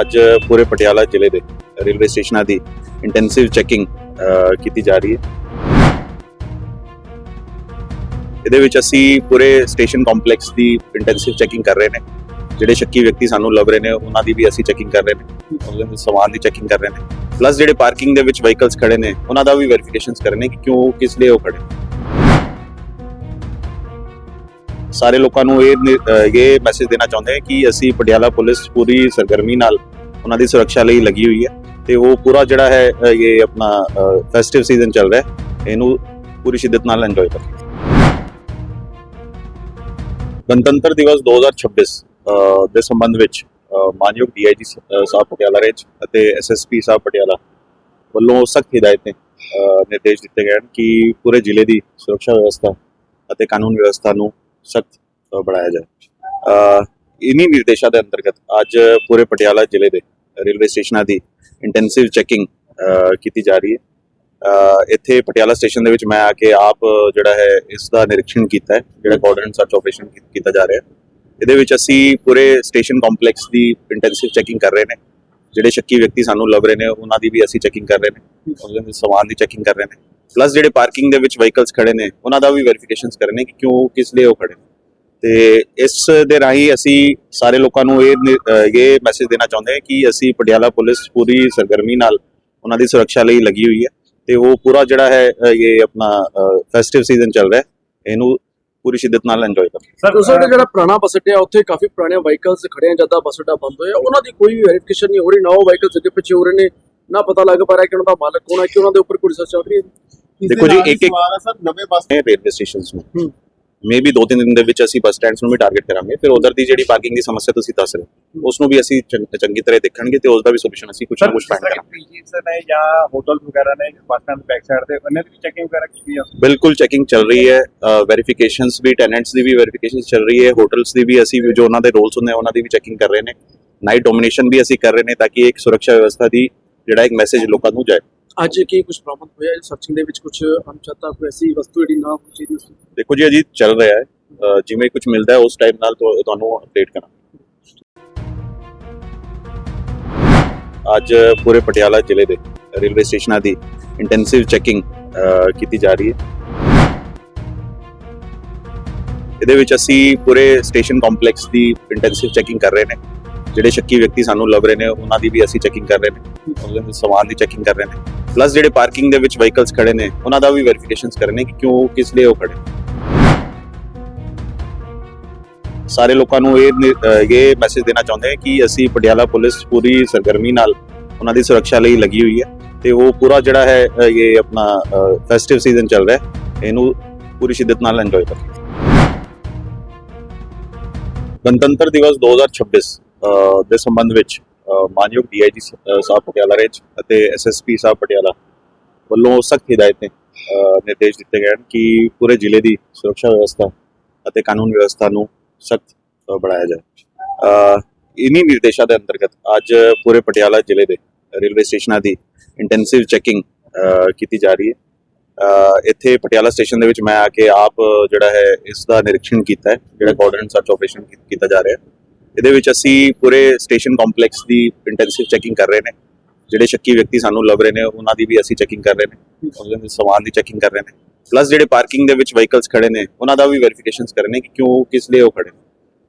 ਅੱਜ ਪੂਰੇ ਪਟਿਆਲਾ ਜ਼ਿਲ੍ਹੇ ਦੇ ਰੇਲਵੇ ਸਟੇਸ਼ਨਾਂ ਦੀ ਇੰਟੈਂਸਿਵ ਚੈਕਿੰਗ ਕੀਤੀ ਜਾ ਰਹੀ ਹੈ। ਇਹਦੇ ਵਿੱਚ ਅਸੀਂ ਪੂਰੇ ਸਟੇਸ਼ਨ ਕੰਪਲੈਕਸ ਦੀ ਇੰਟੈਂਸਿਵ ਚੈਕਿੰਗ ਕਰ ਰਹੇ ਨੇ। ਜਿਹੜੇ ਸ਼ੱਕੀ ਵਿਅਕਤੀ ਸਾਨੂੰ ਲੱਭ ਰਹੇ ਨੇ, ਉਹਨਾਂ ਦੀ ਵੀ ਅਸੀਂ ਚੈਕਿੰਗ ਕਰ ਰਹੇ ਨੇ। ਉਹਨਾਂ ਦੇ ਸਮਾਨ ਦੀ ਚੈਕਿੰਗ ਕਰ ਰਹੇ ਨੇ। ਪਲੱਸ ਜਿਹੜੇ ਪਾਰਕਿੰਗ ਦੇ ਵਿੱਚ ਵਹੀਕਲਸ ਖੜੇ ਨੇ, ਉਹਨਾਂ ਦਾ ਵੀ ਵੈਰੀਫਿਕੇਸ਼ਨਸ ਕਰਨੇ ਕਿ ਕਿਉਂ, ਕਿਸ ਲਈ ਉਹ ਖੜੇ ਸਾਰੇ ਲੋਕਾਂ ਨੂੰ ਇਹ ਨਿ- ਅਹ ਇਹ ਮੈਸੇਜ ਦੇਣਾ ਚਾਹੁੰਦੇ ਹਾਂ ਕਿ ਅਸੀਂ ਪਟਿਆਲਾ ਪੁਲਿਸ ਪੂਰੀ ਸਰਗਰਮੀ ਨਾਲ ਉਹਨਾਂ ਦੀ ਸੁਰੱਖਿਆ ਲਈ ਲੱਗੀ ਹੋਈ ਹੈ ਤੇ ਉਹ ਪੂਰਾ ਜਿਹੜਾ ਹੈ, ਅਹ ਇਹ ਆਪਣਾ ਫੈਸਟਿਵ ਸੀਜ਼ਨ ਚੱਲ ਰਿਹਾ ਹੈ। ਇਹਨੂੰ ਪੂਰੀ ਸ਼ਿੱਦਤ ਨਾਲ ਇੰਜੋਏ ਕਰੋ। ਗਣਤੰਤਰ ਦਿਵਸ 2026 ਅਹ ਦੇ ਸੰਬੰਧ ਵਿੱਚ, ਅਹ ਮਾਨਯੋਗ ਡੀਆਈਜੀ ਸਾਹਿਬ ਪਟਿਆਲਾ ਰੇਂਜ ਅਤੇ ਐਸਐਸਪੀ ਸਾਹਿਬ ਪਟਿਆਲਾ ਵੱਲੋਂ ਸਖਤ ਹਦਾਇਤਾਂ, ਅਹ ਨਿਰਦੇਸ਼ ਦਿੱਤੇ ਗਏ ਹਨ ਕਿ ਪੂਰੇ ਜ਼ਿਲ੍ਹੇ ਦੀ ਸੁਰੱਖਿਆ ਵਿਵਸਥਾ ਅਤੇ ਕਾਨੂੰਨ ਵਿਵਸਥਾ ਨੂੰ ਸਖਤ ਬਣਾਇਆ ਜਾਏ ਅਹ ਨਿਰਦੇਸ਼ਾਂ ਦੇ ਅੰਤਰਗਤ ਅੱਜ ਪੂਰੇ ਪਟਿਆਲਾ ਜ਼ਿਲ੍ਹੇ ਦੇ ਰੇਲਵੇ ਸਟੇਸ਼ਨਾਂ ਦੀ ਇੰਟੈਂਸਿਵ ਚੈਕਿੰਗ ਕੀਤੀ ਜਾ ਰਹੀ ਹੈ। ਇੱਥੇ ਪਟਿਆਲਾ ਸਟੇਸ਼ਨ ਦੇ ਵਿੱਚ ਮੈਂ ਆ ਕੇ ਆਪ ਜਿਹੜਾ ਹੈ ਇਸ ਦਾ ਨਿਰੀਖਣ ਕੀਤਾ ਹੈ, ਜਿਹੜਾ ਕੋਆਰਡੀਨੇਟ ਸਰਚ ਆਪਰੇਸ਼ਨ ਕੀਤਾ ਜਾ ਰਿਹਾ ਹੈ। ਇਹਦੇ ਵਿੱਚ ਅਸੀਂ ਪੂਰੇ ਸਟੇਸ਼ਨ ਕੰਪਲੈਕਸ ਦੀ ਇੰਟੈਂਸਿਵ ਚੈਕਿੰਗ ਕਰ ਰਹੇ ਨੇ। ਜਿਹੜੇ ਸ਼ੱਕੀ ਵਿਅਕਤੀ ਸਾਨੂੰ ਲੱਭ ਰਹੇ ਨੇ, ਉਹਨਾਂ ਦੀ ਵੀ ਅਸੀਂ ਚੈਕਿੰਗ ਕਰ ਰਹੇ ਨੇ। ਉਹਨਾਂ ਦੇ ਸਮਾਨ ਦੀ ਚੈਕਿੰਗ ਕਰ ਰਹੇ ਨੇ। ਪਲੱਸ ਜਿਹੜੇ ਪਾਰਕਿੰਗ ਦੇ ਵਿੱਚ ਵਹੀਕਲਸ ਖੜੇ ਨੇ ਉਹਨਾਂ ਦਾ ਵੀ ਵੈਰੀਫਿਕੇਸ਼ਨਸ ਕਰਨੇ ਕਿ ਕਿਉਂ ਕਿਸ ਲਈ ਉਹ ਖੜੇ ਨੇ। ਤੇ ਇਸ ਦੇ ਰਾਹੀਂ ਅਸੀਂ ਸਾਰੇ ਲੋਕਾਂ ਨੂੰ ਇਹ ਇਹ ਮੈਸੇਜ ਦੇਣਾ ਚਾਹੁੰਦੇ ਹਾਂ ਕਿ ਅਸੀਂ ਪਟਿਆਲਾ ਪੁਲਿਸ ਪੂਰੀ ਸਰਗਰਮੀ ਨਾਲ ਉਹਨਾਂ ਦੀ ਸੁਰੱਖਿਆ ਲਈ ਲੱਗੀ ਹੋਈ ਹੈ ਤੇ ਉਹ ਪੂਰਾ ਜਿਹੜਾ ਹੈ ਇਹ ਆਪਣਾ ਫੈਸਟਿਵ ਸੀਜ਼ਨ ਚੱਲ ਰਿਹਾ ਹੈ ਇਹਨੂੰ ਪੂਰੀ ਸ਼ਿੱਦਤ ਨਾਲ ਇੰਜੋਏ ਕਰੋ ਸਰ ਉਸ ਵੇਲੇ ਜਿਹੜਾ ਪੁਰਾਣਾ ਬੱਸ ਅੱਡਾ ਉੱਥੇ ਕਾਫੀ ਪੁਰਾਣੇ ਵਾਹੀਕਲਸ ਖੜੇ ਆ ਜਦਾਂ ਬੱਸ ਅੱਡਾ ਬੰਦ ਹੋਇਆ ਉਹਨਾਂ ਦੀ ਕੋਈ ਵੈਰੀਫਿਕੇਸ਼ਨ ਨਹੀਂ ਹੋ ਰਹੀ ਨਾ ਉਹ ਵਾਹੀਕਲਸ ਅੱਗੇ ਪਿੱਛੇ ਹੋ ਰਹੇ ਨੇ ਨਾ ਪਤਾ ਲੱਗ ਪਾ ਰਿਹਾ ਕਿ ਉਹਨਾਂ ਦਾ ਮਾਲਕ ਕੌਣ ਹੈ ਕਿ ਉਹਨਾਂ ਦੇ ਉੱਪਰ ਕੋਈ ਰਿਸਰਚ ਚੱਲ ਰਹੀ ਹੈ ਦੇਖੋ ਜੀ, ਇੱਕ- ਇੱਕ- ਸਵਾਲ ਹੈ ਸਰ ਨਵੇਂ ਬੱਸ ਨੇ ਰੇਲਵੇ ਸਟੇਸ਼ਨਸ ਨੂੰ। ਹੂੰ। ਮੇ ਵੀ ਦੋ ਤਿੰਨ ਦਿਨ ਦੇ ਵਿੱਚ ਅਸੀਂ ਬੱਸ ਸਟੈਂਡਸ ਨੂੰ ਵੀ ਟਾਰਗੇਟ ਕਰਾਂਗੇ ਫਿਰ ਉਧਰ ਦੀ ਜਿਹੜੀ ਪਾਰਕਿੰਗ ਦੀ ਸਮੱਸਿਆ ਤੁਸੀਂ ਦੱਸ ਰਹੇ ਹੋ ਉਸ ਨੂੰ ਵੀ ਅਸੀਂ ਚੰਗ- ਤਰ੍ਹਾਂ ਦੇਖਣਗੇ ਤੇ ਉਸ ਦਾ ਵੀ ਸੋਲੂਸ਼ਨ ਅਸੀਂ ਕੁਝ ਨਾ ਕੁਝ ਫਾਈਂਡ ਕਰਾਂਗੇ। ਪੀਜੀਸ ਨੇ ਜਾਂ ਹੋਟਲ ਵਗੈਰਾ ਨੇ ਬੱਸ ਸਟੈਂਡ ਬੈਕ ਸਾਈਡ ਤੇ ਉਹਨਾਂ ਦੀ ਚੈਕਿੰਗ ਵਗੈਰਾ ਕੀਤੀ ਆ? ਬਿਲਕੁਲ ਚੈਕਿੰਗ ਚੱਲ ਰਹੀ ਹੈ ਵੈਰੀਫਿਕੇਸ਼ਨਸ ਵੀ ਟੈਨੈਂਟਸ ਦੀ ਵੀ ਵੈਰੀਫਿਕੇਸ਼ਨਸ ਚੱਲ ਰਹੀ ਹੈ ਹੋਟਲਸ ਦੀ ਵੀ ਅਸੀਂ ਜੋ ਉਹਨਾਂ ਦੇ ਰੋਲਸ ਹੁੰਦੇ ਆ ਉਹਨਾਂ ਦੀ ਵੀ ਚੈਕਿੰਗ ਕਰ ਰਹੇ ਨੇ। ਨਾਈਟ ਡੋਮੀਨੇਸ਼ਨ ਵੀ ਅਸੀਂ ਕਰ ਰਹੇ ਨੇ ਤਾਂ ਕਿ ਇੱਕ ਸੁਰੱਖਿਆ ਵਿਵਸਥਾ ਦੀ ਜਿਹੜਾ ਇੱਕ ਮੈਸੇਜ ਲੋਕਾਂ ਨੂੰ ਜਾਏ। ਅੱਜ ਕੀ ਕੁਝ ਬਰਾਮਦ ਹੋਇਆ? ਸਰਚਿੰਗ ਦੇ ਵਿੱਚ ਕੁਝ ਅਣਚਾਤਾ ਕੋਈ ਐਸੀ ਵਸਤੂ ਜਿਹੜੀ ਨਾ ਹੋਣੀ ਚਾਹੀਦੀ ਉਸ ਦੇਖੋ ਜੀ ਅਜੀ ਚੱਲ ਰਿਹਾ ਹੈ। ਜਿਵੇਂ ਕੁਝ ਮਿਲਦਾ ਹੈ, ਉਸ ਟਾਈਮ ਨਾਲ ਤੁਹਾਨੂੰ ਅਪਡੇਟ ਕਰਾਂ ਅੱਜ ਪੂਰੇ ਪਟਿਆਲਾ ਜ਼ਿਲ੍ਹੇ ਦੇ ਰੇਲਵੇ ਸਟੇਸ਼ਨਾਂ ਦੀ ਇੰਟੈਂਸਿਵ ਚੈਕਿੰਗ ਕੀਤੀ ਜਾ ਰਹੀ ਹੈ। ਇਹਦੇ ਵਿੱਚ ਅਸੀਂ ਪੂਰੇ ਸਟੇਸ਼ਨ ਕੰਪਲੈਕਸ ਦੀ ਇੰਟੈਂਸਿਵ ਚੈਕਿੰਗ ਕਰ ਰਹੇ ਨੇ। ਜਿਹੜੇ ਸ਼ੱਕੀ ਵਿਅਕਤੀ ਸਾਨੂੰ ਲੱਭ ਰਹੇ ਨੇ, ਉਹਨਾਂ ਦੀ ਵੀ ਅਸੀਂ ਚੈਕਿੰਗ ਕਰ ਰਹੇ ਨੇ। ਉਹਨਾਂ ਦੇ ਸਮਾਨ ਦੀ ਚੈਕਿੰਗ ਕਰ ਰਹੇ ਨੇ। ਪਲੱਸ ਜਿਹੜੇ ਪਾਰਕਿੰਗ ਦੇ ਵਿੱਚ ਵਹੀਕਲਸ ਖੜੇ ਨੇ, ਉਹਨਾਂ ਦਾ ਵੀ ਵੈਰੀਫਿਕੇਸ਼ਨਸ ਕਰਨੇ ਕਿ ਕਿਉਂ, ਕਿਸ ਲਈ ਉਹ ਖੜੇ ਸਾਰੇ ਲੋਕਾਂ ਨੂੰ ਇਹ ਇਹ ਮੈਸੇਜ ਦੇਣਾ ਚਾਹੁੰਦੇ ਹਾਂ ਕਿ ਅਸੀਂ ਪਟਿਆਲਾ ਪੁਲਿਸ ਪੂਰੀ ਸਰਗਰਮੀ ਨਾਲ ਉਹਨਾਂ ਦੀ ਸੁਰੱਖਿਆ ਲਈ ਲੱਗੀ ਹੋਈ ਹੈ ਤੇ ਉਹ ਪੂਰਾ ਜਿਹੜਾ ਹੈ ਇਹ ਆਪਣਾ ਫੈਸਟਿਵ ਸੀਜ਼ਨ ਚੱਲ ਰਿਹਾ ਹੈ, ਇਹਨੂੰ ਪੂਰੀ ਸ਼ਿੱਦਤ ਨਾਲ ਇੰਜੋਏ ਕਰੋ ਗਣਤੰਤਰ ਦਿਵਸ 2026 ਅਹ ਦੇ ਸੰਬੰਧ ਵਿੱਚ ਮਾਨਯੋਗ ਡੀਆਈਜੀ ਸਾਹਿਬ ਪਟਿਆਲਾ ਰੇਂਜ ਅਤੇ ਐਸਐਸਪੀ ਸਾਹਿਬ ਪਟਿਆਲਾ ਵੱਲੋਂ ਸਖਤ ਹਦਾਇਤਾਂ ਨੇ ਨਿਰਦੇਸ਼ ਦਿੱਤੇ ਗਏ ਹਨ ਕਿ ਪੂਰੇ ਜ਼ਿਲ੍ਹੇ ਦੀ ਸੁਰੱਖਿਆ ਵਿਵਸਥਾ ਅਤੇ ਕਾਨੂੰਨ ਵਿਵਸਥਾ ਨੂੰ ਸਖਤ ਬਣਾਇਆ ਜਾਏ। ਅਹ ਨਿਰਦੇਸ਼ਾਂ ਦੇ ਅੰਤਰਗਤ ਅੱਜ ਪੂਰੇ ਪਟਿਆਲਾ ਜ਼ਿਲ੍ਹੇ ਦੇ ਰੇਲਵੇ ਸਟੇਸ਼ਨਾਂ ਦੀ ਇੰਟੈਂਸਿਵ ਚੈਕਿੰਗ ਕੀਤੀ ਜਾ ਰਹੀ ਹੈ। ਇੱਥੇ ਪਟਿਆਲਾ ਸਟੇਸ਼ਨ ਦੇ ਵਿੱਚ ਮੈਂ ਆ ਕੇ ਆਪ ਜਿਹੜਾ ਹੈ, ਇਸ ਦਾ ਨਿਰੀਖਣ ਕੀਤਾ ਹੈ, ਜਿਹੜਾ ਕੋਆਰਡੀਨੇਟ ਸਰਚ ਆਪਰੇਸ਼ਨ ਕੀਤਾ ਜਾ ਰਿਹਾ ਹੈ। ਇਹਦੇ ਵਿੱਚ ਅਸੀਂ ਪੂਰੇ ਸਟੇਸ਼ਨ ਕੰਪਲੈਕਸ ਦੀ ਇੰਟੈਂਸਿਵ ਚੈਕਿੰਗ ਕਰ ਰਹੇ ਨੇ। ਜਿਹੜੇ ਸ਼ੱਕੀ ਵਿਅਕਤੀ ਸਾਨੂੰ ਲੱਭ ਰਹੇ ਨੇ, ਉਹਨਾਂ ਦੀ ਵੀ ਅਸੀਂ ਚੈਕਿੰਗ ਕਰ ਰਹੇ ਨੇ। ਉਹਨਾਂ ਦੇ ਸਮਾਨ ਦੀ ਚੈਕਿੰਗ ਕਰ ਰਹੇ ਨੇ। ਪਲੱਸ ਜਿਹੜੇ ਪਾਰਕਿੰਗ ਦੇ ਵਿੱਚ ਵਹੀਕਲਸ ਖੜੇ ਨੇ, ਉਹਨਾਂ ਦਾ ਵੀ ਵੈਰੀਫਿਕੇਸ਼ਨਸ ਕਰਨੇ ਕਿ ਕਿਉਂ, ਕਿਸ ਲਈ ਉਹ ਖੜੇ ਨੇ।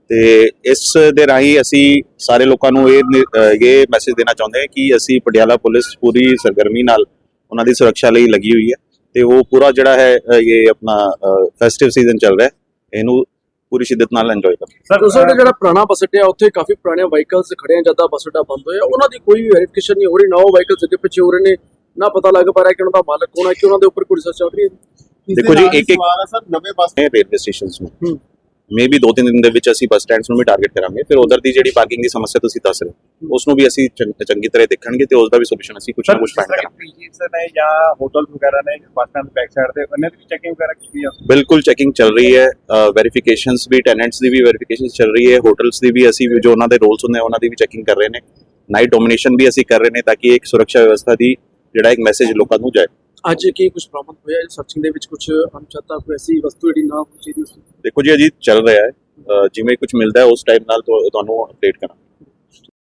ਤੇ ਇਸ ਦੇ ਰਾਹੀਂ ਅਸੀਂ ਸਾਰੇ ਲੋਕਾਂ ਨੂੰ ਇਹ ਨਿ- ਇਹ ਮੈਸੇਜ ਦੇਣਾ ਚਾਹੁੰਦੇ ਹਾਂ ਕਿ ਅਸੀਂ ਪਟਿਆਲਾ ਪੁਲਿਸ ਪੂਰੀ ਸਰਗਰਮੀ ਨਾਲ ਉਹਨਾਂ ਦੀ ਸੁਰੱਖਿਆ ਲਈ ਲੱਗੀ ਹੋਈ ਹੈ। ਤੇ ਉਹ ਪੂਰਾ ਜਿਹੜਾ ਹੈ ਇਹ ਆਪਣਾ ਫੈਸਟਿਵ ਸੀਜ਼ਨ ਚੱਲ ਰਿਹਾ ਹੈ। ਇਹਨੂੰ ਪੂਰੀ ਸ਼ਿੱਦਤ ਨਾਲ ਇੰਜੋਏ ਕਰੋ। ਸਰ ਉਸ ਵੇਲੇ ਜਿਹੜਾ ਪੁਰਾਣਾ ਬੱਸ ਅੱਡਾ ਉੱਥੇ ਕਾਫੀ ਪੁਰਾਣੇ ਵਾਹੀਕਲਸ ਖੜੇ ਆ ਜਦਾਂ ਬੱਸ ਅੱਡਾ ਬੰਦ ਹੋਇਆ। ਉਹਨਾਂ ਦੀ ਕੋਈ ਵੀ ਵੈਰੀਫਿਕੇਸ਼ਨ ਨਹੀਂ ਹੋ ਰਹੀ ਨਾ ਉਹ ਵਾਹੀਕਲਸ ਅੱਗੇ ਪਿੱਛੇ ਹੋ ਰਹੇ ਨੇ ਨਾ ਪਤਾ ਲੱਗ ਪਾ ਰਿਹਾ ਕਿ ਉਹਨਾਂ ਦਾ ਮਾਲਕ ਕੌਣ ਹੈ ਕਿ ਉਹਨਾਂ ਦੇ ਉੱਪਰ ਕੋਈ ਰਿਸਰਚ ਚੱਲ ਰਹੀ ਹੈ। ਦੇਖੋ ਜੀ, ਇੱਕ- ਇੱਕ- ਨਵੇਂ ਬੱਸ ਨੇ ਰੇਲਵੇ ਸਟੇਸ਼ਨਸ ਨੂੰ। ਹੂੰ। ਮੇ ਵੀ ਦੋ ਤਿੰਨ ਦਿਨ ਦੇ ਵਿੱਚ ਅਸੀਂ ਬੱਸ ਸਟੈਂਡਸ ਨੂੰ ਵੀ ਟਾਰਗੇਟ ਕਰਾਂਗੇ। ਫਿਰ ਉਧਰ ਦੀ ਜਿਹੜੀ ਪਾਰਕਿੰਗ ਦੀ ਸਮੱਸਿਆ ਤੁਸੀਂ ਦੱਸ ਰਹੇ ਹੋ ਉਸ ਨੂੰ ਵੀ ਅਸੀਂ ਚੰਗ- ਤਰ੍ਹਾਂ ਦੇਖਣਗੇ ਤੇ ਉਸ ਦਾ ਵੀ ਸੋਲੂਸ਼ਨ ਅਸੀਂ ਕੁਝ ਨਾ ਕੁਝ ਫਾਈਂਡ ਕਰਾਂਗੇ। ਪੀਜੀਸ ਨੇ ਜਾਂ ਹੋਟਲ ਵਗੈਰਾ ਨੇ ਬੱਸ ਸਟੈਂਡ ਬੈਕ ਸਾਈਡ ਤੇ ਉਹਨਾਂ ਦੀ ਚੈਕਿੰਗ ਵਗੈਰਾ ਕੀਤੀ ਆ? ਬਿਲਕੁਲ ਚੈਕਿੰਗ ਚੱਲ ਰਹੀ ਹੈ ਵੈਰੀਫਿਕੇਸ਼ਨਸ ਵੀ ਟੈਨੈਂਟਸ ਦੀ ਵੀ ਵੈਰੀਫਿਕੇਸ਼ਨਸ ਚੱਲ ਰਹੀ ਹੈ ਹੋਟਲਸ ਦੀ ਵੀ ਅਸੀਂ ਜੋ ਉਹਨਾਂ ਦੇ ਰੋਲਸ ਹੁੰਦੇ ਉਹਨਾਂ ਦੀ ਵੀ ਚੈਕਿੰਗ ਕਰ ਰਹੇ ਨੇ। ਨਾਈਟ ਡੋਮੀਨੇਸ਼ਨ ਵੀ ਅਸੀਂ ਕਰ ਰਹੇ ਨੇ ਤਾਂ ਕਿ ਇੱਕ ਸੁਰੱਖਿਆ ਵਿਵਸਥਾ ਦੀ ਜਿਹੜਾ ਇੱਕ ਮੈਸੇਜ ਲੋਕਾਂ ਨੂੰ ਜਾਏ। ਅੱਜ ਕੀ ਕੁਝ ਬਰਾਮਦ ਹੋਇਆ? ਸਰਚਿੰਗ ਦੇ ਵਿੱਚ ਕੁਝ ਅਣਚਾਤਾ ਕੋਈ ਐਸੀ ਵਸਤੂ ਜਿਹੜੀ ਨਾ ਹੋਣੀ ਚਾਹੀਦੀ ਉਸ ਦੇਖੋ ਜੀ ਅਜੀ ਚੱਲ ਰਿਹਾ ਹੈ। ਜਿਵੇਂ ਕੁਝ ਮਿਲਦਾ ਹੈ, ਉਸ ਟਾਈਮ ਨਾਲ ਤੁਹਾਨੂੰ ਅਪਡੇਟ ਕਰਾਂ